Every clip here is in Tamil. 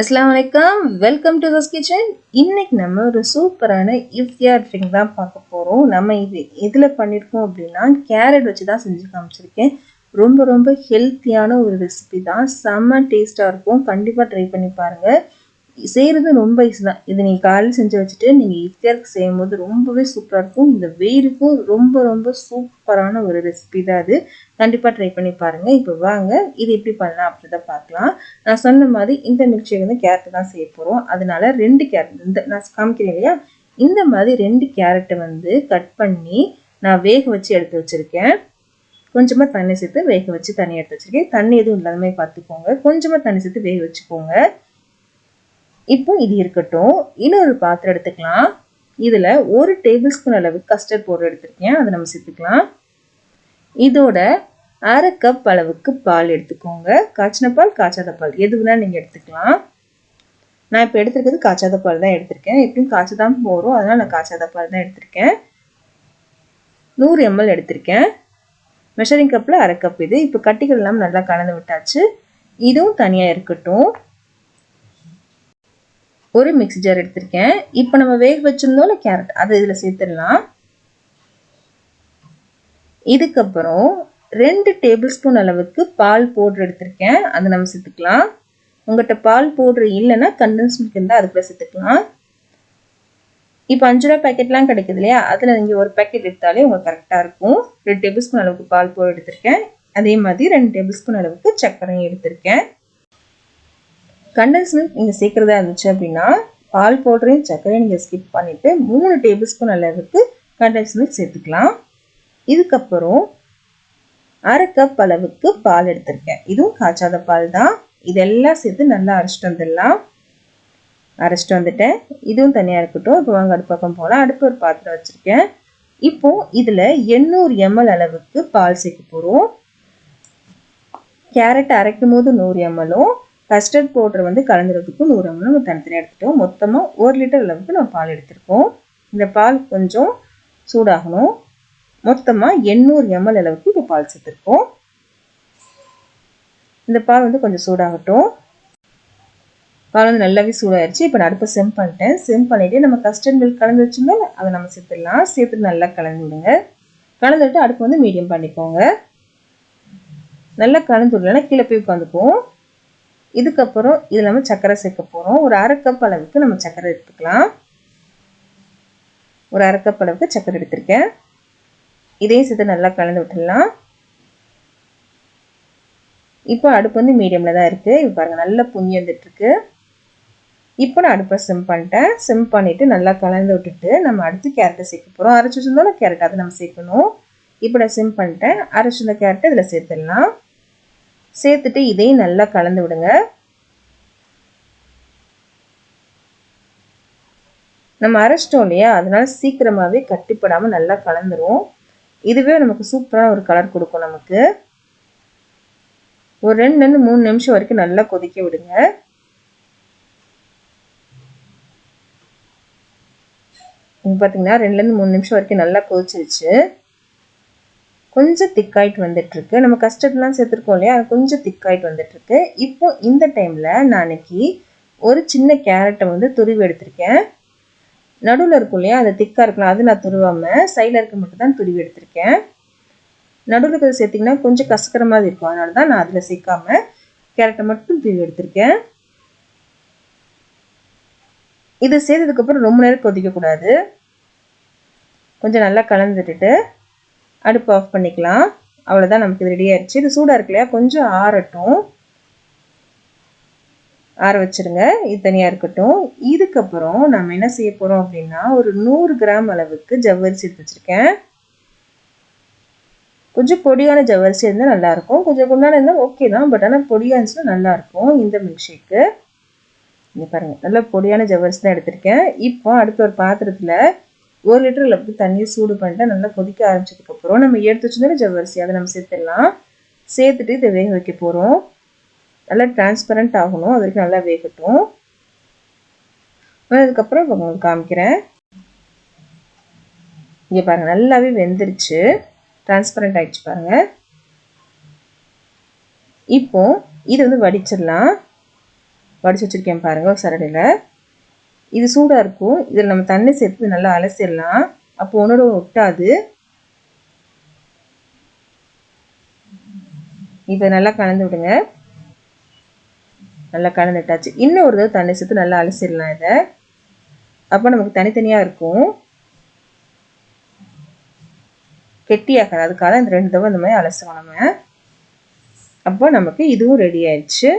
அஸ்லாம் வலைக்கம் வெல்கம் டு தஸ் கிச்சன் இன்னைக்கு நம்ம ஒரு சூப்பரான இஃப்தியார் ட்ரிங்க் தான் பார்க்க போகிறோம் நம்ம இது எதில் பண்ணியிருக்கோம் அப்படின்னா கேரட் வச்சு தான் செஞ்சு காமிச்சிருக்கேன். ரொம்ப ரொம்ப ஹெல்த்தியான ஒரு ரெசிபி தான். செம்ம டேஸ்ட்டாக இருக்கும். கண்டிப்பாக ட்ரை பண்ணி பாருங்கள் செய்கிறது ரொம்ப ஈஸி தான். இதை நீங்கள் காலையில் செஞ்சு வச்சுட்டு நீங்கள் இஃப்தியாருக்கு செய்யும் போது ரொம்பவே சூப்பராக இருக்கும். இந்த வெயிலுக்கும் ரொம்ப ரொம்ப சூப்பரான ஒரு ரெசிபி தான் அது. கண்டிப்பாக ட்ரை பண்ணி பாருங்கள் இப்போ வாங்க இது எப்படி பண்ணலாம் அப்படிதான் பார்க்கலாம். நான் சொன்ன மாதிரி இந்த மில்க் ஷேக் வந்து கேரட்டு தான் செய்ய போகிறோம் அதனால ரெண்டு கேரட் இந்த நான் காமிக்கிறேன் இல்லையா? இந்த மாதிரி ரெண்டு கேரட்டை வந்து கட் பண்ணி நான் வேக வச்சு எடுத்து வச்சுருக்கேன். கொஞ்சமாக தண்ணி சேர்த்து வேக வச்சு தண்ணி எடுத்து வச்சுருக்கேன். தண்ணி எதுவும் இல்லாத மாதிரி பார்த்துக்கோங்க. கொஞ்சமாக தண்ணி சேர்த்து வேக வச்சுக்கோங்க. இப்போ இது இருக்கட்டும். இன்னொரு பாத்திரம் எடுத்துக்கலாம். இதில் ஒரு டேபிள் ஸ்பூன் அளவுக்கு கஸ்டர்ட் பவுடர் எடுத்துருக்கேன். அதை நம்ம சேர்த்துக்கலாம். இதோட அரை கப் அளவுக்கு பால் எடுத்துக்கோங்க. காய்ச்சின பால் காய்ச்சாத பால். எது வேணால் நீங்கள் எடுத்துக்கலாம். நான் இப்போ எடுத்துருக்கிறது காய்ச்சாத பால் தான் எடுத்திருக்கேன். எப்படியும் காய்ச்சி தான் போகிறோம் அதனால் நான் காய்ச்சாத பால் தான் எடுத்திருக்கேன். நூறு எம்எல் எடுத்திருக்கேன். மெஷரிங் கப்பில் அரை கப் இது. இப்போ கட்டிகள் எல்லாம் நல்லா கலந்து விட்டாச்சு. இதுவும் தனியாக இருக்கட்டும். ஒரு மிக்ஸி ஜார் எடுத்திருக்கேன். இப்போ நம்ம வேக வச்சிருந்தோம்ல கேரட் அதை இதில் சேர்த்துடலாம். இதுக்கப்புறம் ரெண்டு டேபிள் ஸ்பூன் அளவுக்கு பால் பவுட்ரு எடுத்திருக்கேன். அதை நம்ம சேர்த்துக்கலாம். உங்கள்கிட்ட பால் பவுட்ரு இல்லைன்னா கண்டன்ஸ் மில்க் இருந்தால் அதுக்குள்ளே சேர்த்துக்கலாம். இப்போ அஞ்சு ரூபா பேக்கெட்லாம் கிடைக்குது இல்லையா? அதில் நீங்கள் ஒரு பேக்கெட் எடுத்தாலே உங்களுக்கு கரெக்டாக இருக்கும். ரெண்டு டேபிள் ஸ்பூன் அளவுக்கு பால் பவுடர் எடுத்திருக்கேன். அதே மாதிரி ரெண்டு டேபிள் ஸ்பூன் அளவுக்கு சர்க்கரையும் எடுத்திருக்கேன். கண்டன்ஸ் மில்க் நீங்கள் சேர்க்குறதா இருந்துச்சு அப்படின்னா பால் பவுடரையும் சர்க்கரையும் நீங்கள் ஸ்கிப் பண்ணிவிட்டு மூணு டேபிள் ஸ்பூன் அளவுக்கு கண்டன்ஸ் மில்க் சேர்த்துக்கலாம். இதுக்கப்புறம் அரை கப் அளவுக்கு பால் எடுத்திருக்கேன். இதுவும் காய்ச்சாத பால் தான். இதெல்லாம் சேர்த்து நல்லா அரைச்சிட்டு வந்துடலாம். அரைச்சிட்டு வந்துட்டேன். இதுவும் தனியாக இருக்கட்டும். இப்போ வாங்க அடுப்பு பக்கம் போகலாம் அடுப்பு ஒரு பாத்திரம் வச்சுருக்கேன். இப்போது இதில் எண்ணூறு எம்எல் அளவுக்கு பால் சேர்க்க போகிறோம் கேரட் அரைக்கும் போது நூறு எம்எல்லும் கஸ்டர்ட் பவுடர் வந்து கலந்துறதுக்கு நூறு எம்எல் நம்ம தனித்தனியாக எடுத்துட்டோம். மொத்தமாக ஒரு லிட்டர் அளவுக்கு நம்ம பால் எடுத்திருக்கோம். இந்த பால் கொஞ்சம் சூடாகணும். மொத்தமாக எண்ணூறு எம்எல் அளவுக்கு இப்போ பால் சேர்த்துருக்கோம். இந்த பால் வந்து கொஞ்சம் சூடாகட்டும். பால் வந்து நல்லாவே சூடாயிருச்சு. இப்போ நான் அடுப்பை செம் பண்ணிட்டேன். செம் பண்ணிவிட்டு நம்ம கஸ்டர்ட் மில்க் கலந்து வச்சுருந்தோம் அதை நம்ம சேர்த்துடலாம். சேர்த்துட்டு நல்லா கலந்து விடுங்க. கலந்துட்டு அடுப்பு வந்து மீடியம் பண்ணிக்கோங்க. நல்லா கலந்து விடலன்னா கீழே போய் உட்காந்துக்கும் இதுக்கப்புறம் இதில் நம்ம சர்க்கரை சேர்க்க போகிறோம் ஒரு அரை கப் அளவுக்கு நம்ம சர்க்கரை எடுத்துக்கலாம். ஒரு அரை கப் அளவுக்கு சர்க்கரை எடுத்திருக்கேன். இதையும் சேர்த்து நல்லா கலந்து விட்டுடலாம். இப்போ அடுப்பு வந்து மீடியமில் தான் இருக்குது இப்போ பாருங்கள் நல்லா புண்ணி வந்துட்டுருக்கு. இப்போ நான் அடுப்பை சிம் பண்ணிட்டேன். சிம் பண்ணிவிட்டு நல்லா கலந்து விட்டுட்டு நம்ம அடுத்து கேரட்டை சேர்க்க போகிறோம் அரைச்சி வச்சுருந்தோம்னா கேரட் அதை நம்ம சேர்க்கணும். இப்போ நான் சிம் பண்ணிட்டேன். அரைச்சிருந்த கேரட்டை இதில் சேர்த்துடலாம். சேர்த்துட்டு இதையும் நல்லா கலந்து விடுங்க. நம்ம அரைச்சிட்டோம் இல்லையா? அதனால சீக்கிரமாகவே கட்டிப்படாமல் நல்லா கலந்துரும். இதுவே நமக்கு சூப்பரான ஒரு கலர் கொடுக்கும் நமக்கு. ஒரு ரெண்டுலேருந்து மூணு நிமிஷம் வரைக்கும் நல்லா கொதிக்க விடுங்க. பார்த்தீங்கன்னா ரெண்டுலேருந்து மூணு நிமிஷம் வரைக்கும் நல்லா கொதிச்சிருச்சு. கொஞ்சம் திக்காயிட்டு வந்துட்டுருக்கு. நம்ம கஸ்டர்ட்லாம் சேர்த்துருக்கோம் இல்லையா? அது கொஞ்சம் திக்காயிட்டு வந்துட்டுருக்கு. இப்போ இந்த டைமில் நான் அன்னைக்கு ஒரு சின்ன கேரட்டை வந்து துருவி எடுத்திருக்கேன். நடுவில் இருக்கும் இல்லையா? அது திக்காக இருக்கலாம் அது நான் துருவாமல் சைடில் இருக்க மட்டும் தான் துருவி எடுத்திருக்கேன். நடுவில் இருக்கிறது சேர்த்திங்கன்னா கொஞ்சம் கசக்கிற மாதிரி இருக்கும். அதனால தான் நான் அதில் சேர்க்காமல் கேரட்டை மட்டும் துருவி எடுத்திருக்கேன். இது சேர்த்ததுக்கப்புறம் ரொம்ப நேரம் கொதிக்கக்கூடாது. கொஞ்சம் நல்லா கலந்துட்டுட்டு அடுப்பு ஆஃப் பண்ணிக்கலாம். அவ்வளோதான் நமக்கு இது ரெடி ஆயிடுச்சு. இது சூடாக இருக்கு இல்லையா? கொஞ்சம் ஆறட்டும். ஆற வச்சுருங்க. இது தனியாக இருக்கட்டும். இதுக்கப்புறம் நம்ம என்ன செய்ய போகிறோம் அப்படின்னா ஒரு நூறு கிராம் அளவுக்கு ஜவ்வரிசி எடுத்து வச்சுருக்கேன். கொஞ்சம் பொடியான ஜவ்வரிசி இருந்தால் நல்லாயிருக்கும். கொஞ்சம் குண்டான இருந்தால் ஓகே தான். பட் ஆனால் பொடியாக இருந்துச்சுன்னா நல்லாயிருக்கும். இந்த மில்க் ஷேக்கு இங்கே பாருங்கள் நல்லா பொடியான ஜவ்வரிசி தான் எடுத்திருக்கேன். இப்போ அடுத்த ஒரு பாத்திரத்தில் ஒரு லிட்டர் அளவுக்கு தண்ணியை சூடு பண்ணிட்டு நல்லா கொதிக்க ஆரம்பிச்சதுக்கப்புறம் நம்ம எடுத்து வச்சுருந்தோம் ஜவ்வரிசி அதை நம்ம சேர்த்துடலாம். சேர்த்துட்டு இதை வேக வைக்க போகிறோம் நல்லா டிரான்ஸ்பரண்ட் ஆகணும். அது வரைக்கும் நல்லா வேகட்டும். அதுக்கப்புறம் உங்களுக்கு காமிக்கிறேன். இங்கே பாருங்கள் நல்லாவே வெந்துருச்சு. டிரான்ஸ்பரண்ட் ஆகிடுச்சு பாருங்கள் இப்போ இது வந்து வடிச்சிடலாம். வடிச்சு வச்சுருக்கேன் பாருங்கள் சரடியில். இது சூடாக இருக்கும். இதில் நம்ம தண்ணி சேர்த்து நல்லா அலசிடலாம். அப்போ ஒன்றோட ஒட்டாது. இப்போ நல்லா கலந்து விடுங்க. நல்லா கலந்து விட்டாச்சு இன்னும் ஒரு தடவை தண்ணி சேர்த்து நல்லா அலசிடலாம் இதை. அப்போ நமக்கு தனித்தனியாக இருக்கும். கெட்டியாகாது. அதுக்காக இந்த ரெண்டு தடவை இந்த மாதிரி அலசுவோம் நம்ம. அப்போ நமக்கு இதுவும் ரெடி ஆயிடுச்சு.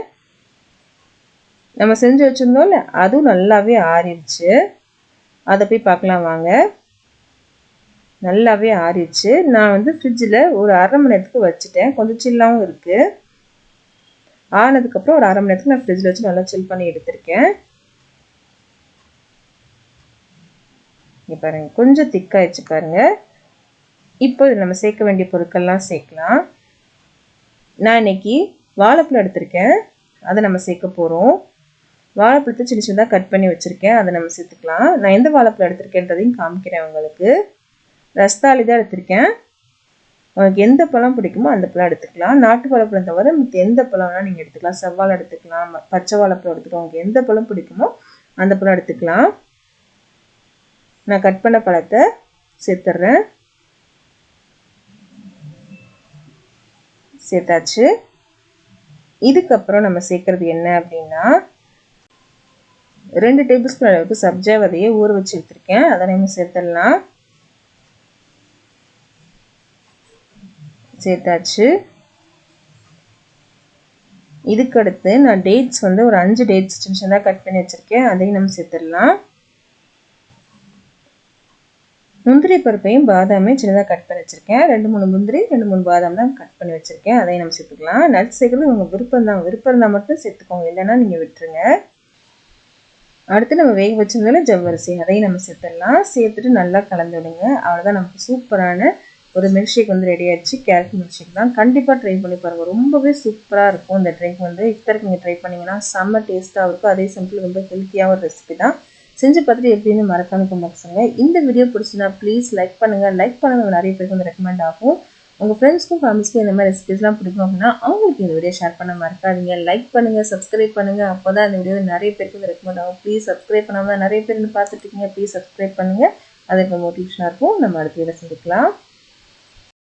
நம்ம செஞ்சு வச்சுருந்தோம்ல அதுவும் நல்லாவே ஆறிடுச்சு. அதை போய் பார்க்கலாம் வாங்க. நல்லாவே ஆறிடுச்சு. நான் வந்து ஃப்ரிட்ஜில் ஒரு அரை மணி நேரத்துக்கு வச்சுட்டேன். கொஞ்சம் சில்லாகவும் இருக்குது ஆனதுக்கப்புறம் ஒரு அரை மணி நேரத்துக்கு நான் ஃப்ரிட்ஜில் வச்சு நல்லா சில் பண்ணி எடுத்திருக்கேன். இங்கே பாருங்கள் கொஞ்சம் திக்காயிடுச்சு பாருங்கள் இப்போ இதில் நம்ம சேர்க்க வேண்டிய பொருட்கள்லாம் சேர்க்கலாம். நான் இன்னைக்கு வாழைப்பழம் எடுத்திருக்கேன். அதை நம்ம சேர்க்க போகிறோம் வாழைப்பழத்தை சின்ன சின்னதாக கட் பண்ணி வச்சுருக்கேன். அதை நம்ம சேர்த்துக்கலாம். நான் எந்த வாழைப்பழம் எடுத்திருக்கேன்றதையும் காமிக்கிறேன் உங்களுக்கு. ரஸ்தாளி தான் எடுத்திருக்கேன். உனக்கு எந்த பழம் பிடிக்குமோ அந்த பழம் எடுத்துக்கலாம். நாட்டு வாழைப்பழம் தவிர மற்ற எந்த பழம்னா நீங்கள் எடுத்துக்கலாம். செவ்வாழை எடுத்துக்கலாம். பச்சை வாழைப்பழம் எடுத்துக்கலாம். உங்களுக்கு எந்த பழம் பிடிக்குமோ அந்த பழம் எடுத்துக்கலாம். நான் கட் பண்ண பழத்தை சேர்த்துட்றேன் சேர்த்தாச்சு. இதுக்கப்புறம் நம்ம சேர்க்கறது என்ன அப்படின்னா ரெண்டு டேபிள் ஸ்பூன் அளவுக்கு சப்ஜா விதையை ஊற வச்சு எடுத்துருக்கேன். அதை நம்ம சேர்த்துடலாம். சேர்த்தாச்சு. இதுக்கு அடுத்து நான் டேட்ஸ் வந்து ஒரு அஞ்சு டேட்ஸ் சின்ன சின்னதாக கட் பண்ணி வச்சுருக்கேன். அதையும் நம்ம சேர்த்துடலாம். முந்திரி பருப்பையும் பாதாமையும் சின்னதாக கட் பண்ணி வச்சுருக்கேன். ரெண்டு மூணு முந்திரி ரெண்டு மூணு பாதாம் தான் கட் பண்ணி வச்சுருக்கேன். அதையும் நம்ம சேர்த்துக்கலாம். நட்ஸ் சேர்க்குறது உங்கள் விருப்பம் தான் விருப்பம் இருந்தால் மட்டும் சேர்த்துக்கோங்க. இல்லைன்னா நீங்கள் விட்டுருங்க. அடுத்து நம்ம வேக வச்சிருந்தால ஜவ்வரிசி. அதையும் நம்ம சேர்த்துடலாம். சேர்த்துட்டு நல்லா கலந்து விடுங்க. அவ்வளோதான் நமக்கு சூப்பரான ஒரு மில்க் ஷேக் வந்து ரெடி ஆயிடுச்சு. கேரட் மில்க் ஷேக் தான். கண்டிப்பாக ட்ரை பண்ணி பாருங்கள் ரொம்பவே சூப்பராக இருக்கும் இந்த ட்ரிங்க் வந்து. இஃப்தருக்கு நீங்கள் ட்ரை பண்ணிங்கன்னா செம்ம டேஸ்ட்டாக இருக்கும். அதே சிம்பிள் ரொம்ப ஹெல்த்தியாக ஒரு ரெசிபி தான். செஞ்சு பார்த்துட்டு எப்படின்னு மறக்காமல் கொண்டு இந்த வீடியோ பிடிச்சிருந்தா ப்ளீஸ் லைக் பண்ணுங்கள் லைக் பண்ணுங்கள் நிறைய பேருக்கு வந்து ரெக்கமெண்ட் ஆகும். உங்கள் ஃப்ரெண்ட்ஸ்க்கும் ஃபேமிலிஸ்க்கும் இந்த மாதிரி ரெசிபிஸ்லாம் பிடிக்கும் அப்படின்னா அவங்களுக்கு இந்த வீடியோ ஷேர் பண்ண மறக்காதீங்க லைக் பண்ணுங்கள் சப்ஸ்கிரைப் பண்ணுங்கள் அப்போ தான் இந்த வீடியோ நிறைய பேருக்கு வந்து ரெக்கமெண்ட் ஆகும். ப்ளீஸ் சப்ஸ்கிரைப் பண்ணாமல் நிறைய பேர் பார்த்துட்டு இருக்கீங்க. ப்ளீஸ் சப்ஸ்கிரைப் பண்ணுங்கள் அது இப்போ மோட்டிவேஷனாக இருக்கும். நம்ம அடுத்த வீடியோ சந்திக்கலாம்.